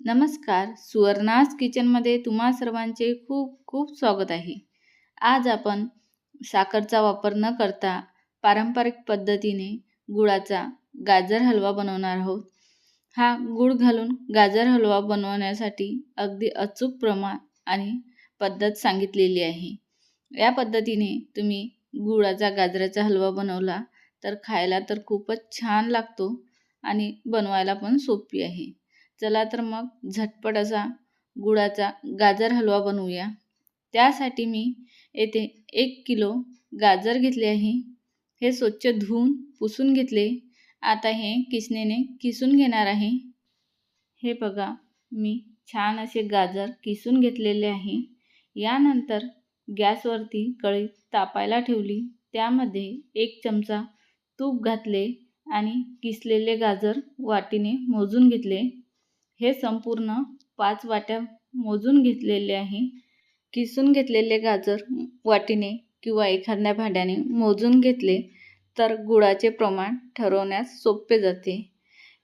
नमस्कार सुवर्णास किचनमध्ये तुम्हा सर्वांचे खूप खूप स्वागत आहे. आज आपण साखरचा वापर न करता पारंपरिक पद्धतीने गुळाचा गाजर हलवा बनवणार आहोत. हा गुळ घालून गाजर हलवा बनवण्यासाठी अगदी अचूक प्रमाण आणि पद्धत सांगितलेली आहे. या पद्धतीने तुम्ही गुळाचा गाजराचा हलवा बनवला तर खायला तर खूपच छान लागतो आणि बनवायला पण सोपी आहे. चला तर मग झटपट असा गुळाचा गाजर हलवा बनवूया. त्यासाठी मी येथे एक किलो गाजर घेतले आहे. हे स्वच्छ धुवून पुसून घेतले. आता हे किसणेने किसून घेणार आहे. हे बघा मी छान असे गाजर किसून घेतलेले आहे. यानंतर गॅसवरती कढई तापायला ठेवली. त्यामध्ये एक चमचा तूप घातले आणि किसलेले गाजर वाटीने मोजून घेतले. हे संपूर्ण पाच वाट्या मोजून घेतलेले आहे. किसून घेतलेले गाजर वाटीने किंवा एखाद्या भांड्याने मोजून घेतले तर गुळाचे प्रमाण ठरवण्यास सोपे जाते.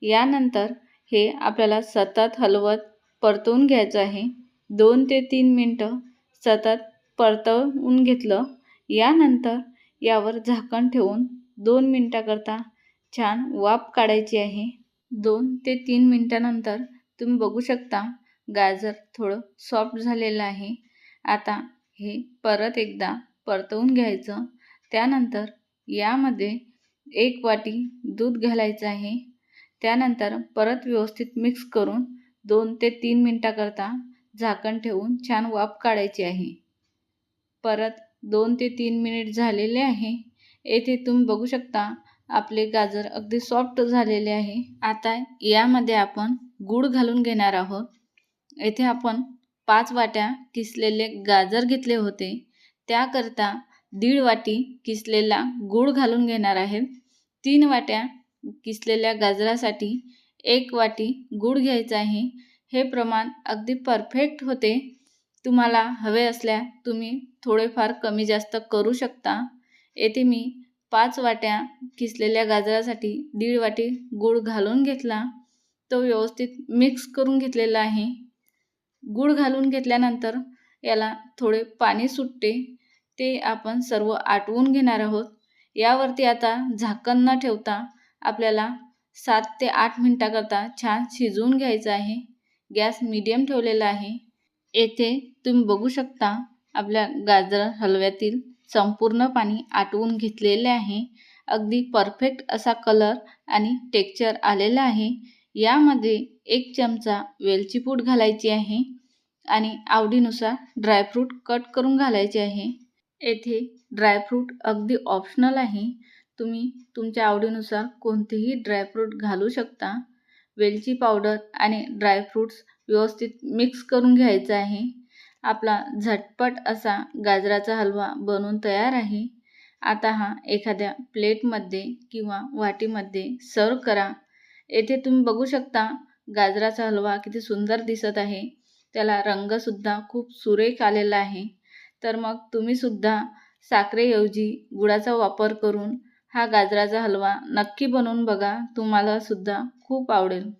यानंतर हे आपल्याला सतत हलवत परतवून घ्यायचं आहे. दोन ते तीन मिनटं सतत परतवून घेतलं. यानंतर यावर झाकण ठेवून दोन मिनटाकरता छान वाफ काढायची आहे. दोन ते तीन मिनटानंतर तुम्ही बघू शकता गाजर थोडं सॉफ्ट झालेलं आहे. आता हे परत एकदा परतवून घ्यायचं. त्यानंतर यामध्ये एक वाटी दूध घालायचं आहे. त्यानंतर परत व्यवस्थित मिक्स करून दोन ते तीन मिनटाकरता झाकण ठेवून छान वाफ काढायची आहे. परत दोन ते तीन मिनिट झालेले आहे. येथे तुम्ही बघू शकता आपले गाजर अगदी सॉफ्ट झालेले आहे. आता यामध्ये आपण गूळ घालून घेणार आहोत. येथे आपण पाच वाट्या किसलेले गाजर घेतले होते. त्याकरता दीड वाटी किसलेला गूळ घालून घेणार आहेत तीन वाट्या किसलेल्या गाजरासाठी एक वाटी गूळ घ्यायचा आहे. हे प्रमाण अगदी परफेक्ट होते. तुम्हाला हवे असल्या तुम्ही थोडेफार कमी जास्त करू शकता. येथे मी पाच वाट्या किसलेल्या गाजरासाठी दीड वाटी गूळ घालून घेतला. तो व्यवस्थित मिक्स करून घेतलेला आहे. गूळ घालून घेतल्यानंतर याला थोडे पाणी सुटते. ते आपण सर्व आटवून घेणार आहोत. यावरती आता झाकण न ठेवता आपल्याला सात ते आठ मिनटाकरता छान शिजवून घ्यायचं आहे. गॅस मीडियम ठेवलेला आहे. येथे तुम्ही बघू शकता आपल्या गाजर हलव्यातील संपूर्ण पाणी आटवून घेतलेले आहे. अगदी परफेक्ट असा कलर आणि टेक्चर आलेला आहे. यामध्ये एक चमचा वेलची पूड घालायची आहे आणि आवडीनुसार ड्रायफ्रूट कट करून घालायचे आहे. येथे ड्रायफ्रूट अगदी ऑप्शनल आहे. तुम्ही तुमच्या आवडीनुसार कोणतेही ड्रायफ्रूट घालू शकता. वेलची पावडर आणि ड्रायफ्रूट्स व्यवस्थित मिक्स करून घ्यायचं आहे. आपला झटपट असा गाजराचा हलवा बनवून तयार आहे. आता हा एखाद्या प्लेटमध्ये किंवा वाटीमध्ये सर्व करा. येथे तुम्ही बघू शकता गाजराचा हलवा किती सुंदर दिसत आहे. त्याला रंगसुद्धा खूप सुरेख आलेला आहे. तर मग तुम्हीसुद्धा साखरेऐवजी गुळाचा वापर करून हा गाजराचा हलवा नक्की बनवून बघा. तुम्हालासुद्धा खूप आवडेल.